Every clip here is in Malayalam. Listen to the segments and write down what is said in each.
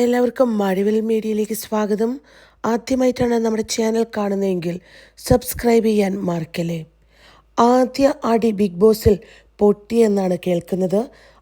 എല്ലാവർക്കും മഴവിൽ മീഡിയയിലേക്ക് സ്വാഗതം. ആദ്യമായിട്ടാണ് നമ്മുടെ ചാനൽ കാണുന്നതെങ്കിൽ സബ്സ്ക്രൈബ് ചെയ്യാൻ മറക്കല്ലേ. ആദ്യ ആടി ബിഗ് ബോസിൽ പൊട്ടി എന്നാണ് കേൾക്കുന്നത്.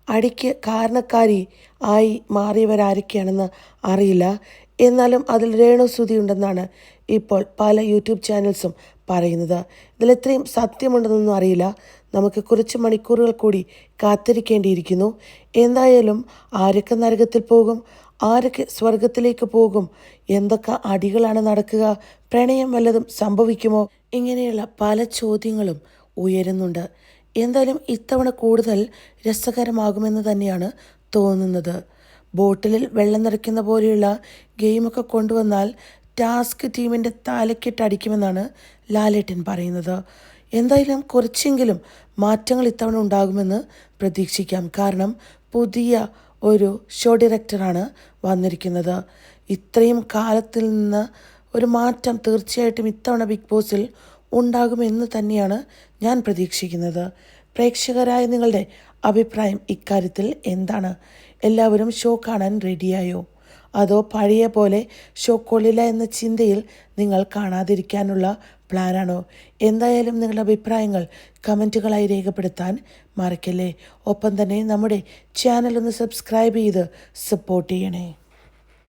അടിക്ക് കാരണക്കാരി ആയി മാറിയവരാരൊക്കെയാണെന്ന് അറിയില്ല. എന്നാലും അതിൽ രേണുസ്തുതി ഉണ്ടെന്നാണ് ഇപ്പോൾ പല യൂട്യൂബ് ചാനൽസും പറയുന്നത്. ഇതിലെത്രയും സത്യമുണ്ടെന്നൊന്നും അറിയില്ല. നമുക്ക് കുറച്ച് മണിക്കൂറുകൾ കൂടി കാത്തിരിക്കേണ്ടിയിരിക്കുന്നു. എന്തായാലും ആരൊക്കെ നരകത്തിൽ പോകും ആരൊക്കെ സ്വർഗത്തിലേക്ക് പോകും എന്തൊക്കെ അടികളാണ് നടക്കുക പ്രണയം വല്ലതും സംഭവിക്കുമോ ഇങ്ങനെയുള്ള പല ചോദ്യങ്ങളും ഉയരുന്നുണ്ട്. എന്തായാലും ഇത്തവണ കൂടുതൽ രസകരമാകുമെന്ന് തന്നെയാണ് തോന്നുന്നത്. ബോട്ടിലിൽ വെള്ളം നിറയ്ക്കുന്ന പോലെയുള്ള ഗെയിമൊക്കെ കൊണ്ടുവന്നാൽ ടാസ്ക് ടീമിന്റെ തലക്കെട്ടടിക്കുമെന്നാണ് ലാലേട്ടൻ പറയുന്നത്. എന്തായാലും കുറച്ചെങ്കിലും മാറ്റങ്ങൾ ഇത്തവണ ഉണ്ടാകുമെന്ന് പ്രതീക്ഷിക്കാം. കാരണം പുതിയ ഒരു ഷോ ഡയറക്ടറാണ് വന്നിരിക്കുന്നത്. ഇത്രയും കാലത്തിൽ നിന്ന് ഒരു മാറ്റം തീർച്ചയായിട്ടും ഇത്തവണ ബിഗ് ബോസിൽ ഉണ്ടാകുമെന്ന് തന്നെയാണ് ഞാൻ പ്രതീക്ഷിക്കുന്നത്. പ്രേക്ഷകരായ നിങ്ങളുടെ അഭിപ്രായം ഇക്കാര്യത്തിൽ എന്താണ്? എല്ലാവരും ഷോ കാണാൻ റെഡിയായോ? അതോ പഴയ പോലെ ഷോ കൊള്ളില്ല എന്ന ചിന്തയിൽ നിങ്ങൾ കാണാതിരിക്കാനുള്ള പ്ലാനാണോ? എന്തായാലും നിങ്ങളുടെ അഭിപ്രായങ്ങൾ കമന്റുകളായി രേഖപ്പെടുത്താൻ മറക്കല്ലേ? ഒപ്പം തന്നെ നമ്മുടെ ചാനൽ ഒന്ന് സബ്സ്ക്രൈബ് ചെയ്ത് സപ്പോർട്ട് ചെയ്യണേ.